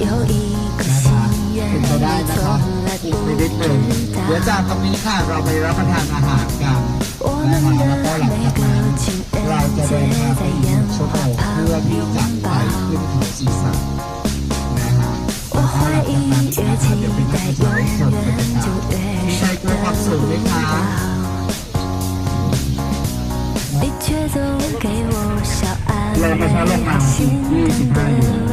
เป็นไปได้นะครับเดี๋ยวจากตรงนี้ค่ะเราไปรับประทานอาหารกันนะครับแล้วก็หลังจากนั้นเราจะเดินทางไปหนึ่งชั่วโมเพื่อที่จะไปขึ้นเขาสีสันนะฮะแล้วก็หลังจากนั้นครับเดี๋ยวไปกับพี่ชายคนกันนะครับพี่ชายก็ความสุขด้วยคะเราไปช้าลงมา25อยู่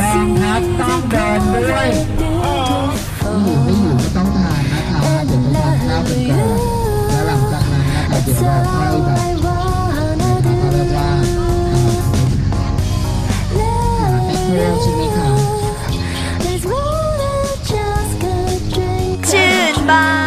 ต้องครับต้องเดินด้วยอยู่ไม่อยู่ก็ต้องทานนะคะเดี๋ยวไปทานข้าวกันก่อนแล้วหลังจากนั้นนะคะเดี๋ยวเราค่อยแบบนะคะเขาเรียกว่าเอ่อแอปเปิลใช่ไหมคะ ชื่นบาน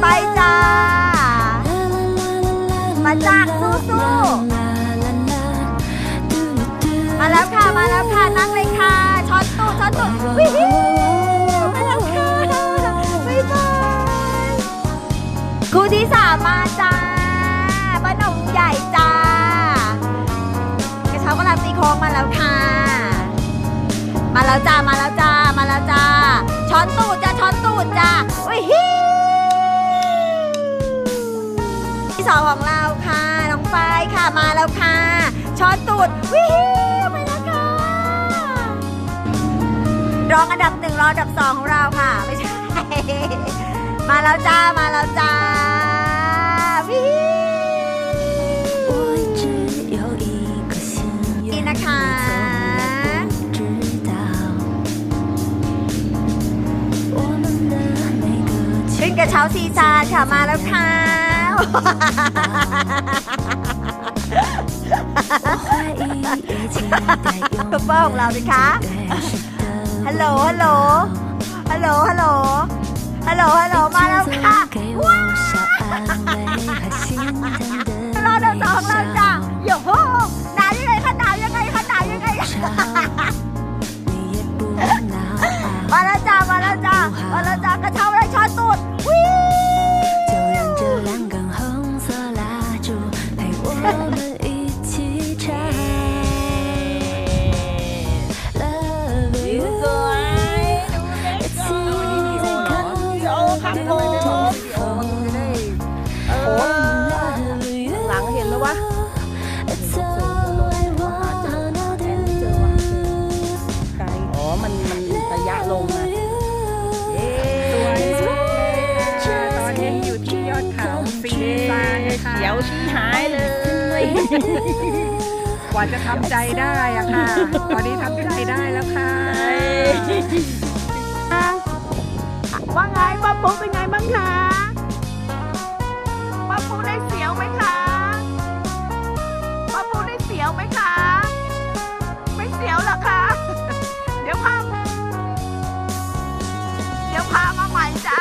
ไปจ้า มาจากสู้ๆมาแล้วค่ะ มาแล้วค่ะ นั่งเลยค่ะ ช็อตตูดช็อตตูดวิวมาแล้วค่ะบ๊ายบายคู่ที่สามมาจ้าป้าหนมใหญ่จ้า กระเช้ากำลังตีโค้งมาแล้วค่ะ มาแล้วจ้า มาแล้วจ้า มาแล้วจ้า ช้อนตูดจ้า ช้อนตูดจ้าวิฮิ สองของเราค่ะ น้องไฟค่ะมาแล้วค่ะ ช้อนตูดวิวไปแล้วค่ะร้องอันดับหนึ่งร้องอันดับสองของเราค่ะไม่ใช่มาแล้วจ้ามาแล้วจ้าวินี่นะคะขึ้นกระเช้าซีซาค่ะมาแล้วค่ะ คุณพ่องเราสิคะฮัลโหล ฮัลโหล ฮัลโหล ฮัลโหล ฮัลโหล มาแล้วค่ะ ว้าวรอเดี๋ยวสองเราจ้ะโยโหหนาวยังไงคะหนาวยังไงคะหนาวยังไง มาแล้วจ้ามาแล้วจ้ามาแล้วจ้ากระเช้าและช้อน ครับผมโอ้หลังเห็นแล้ววะอ๋มันมันระยะลงนะตอนนี้อยู่ที่ยอดเขาสีฟ้เขียวชี้หายเลย กว่าจะทำใจได้อะค่ะ ตอนนี้ทำใจได้แล้วค่ะ ว่าไงป้าปูเป็นไงบ้างคะป้าปูได้เสียวไหมคะป้าปูได้เสียวไหมคะ ไม่เสียวหรอคะ เดี๋ยวพาเดี๋ยวพามาใหม่จ้า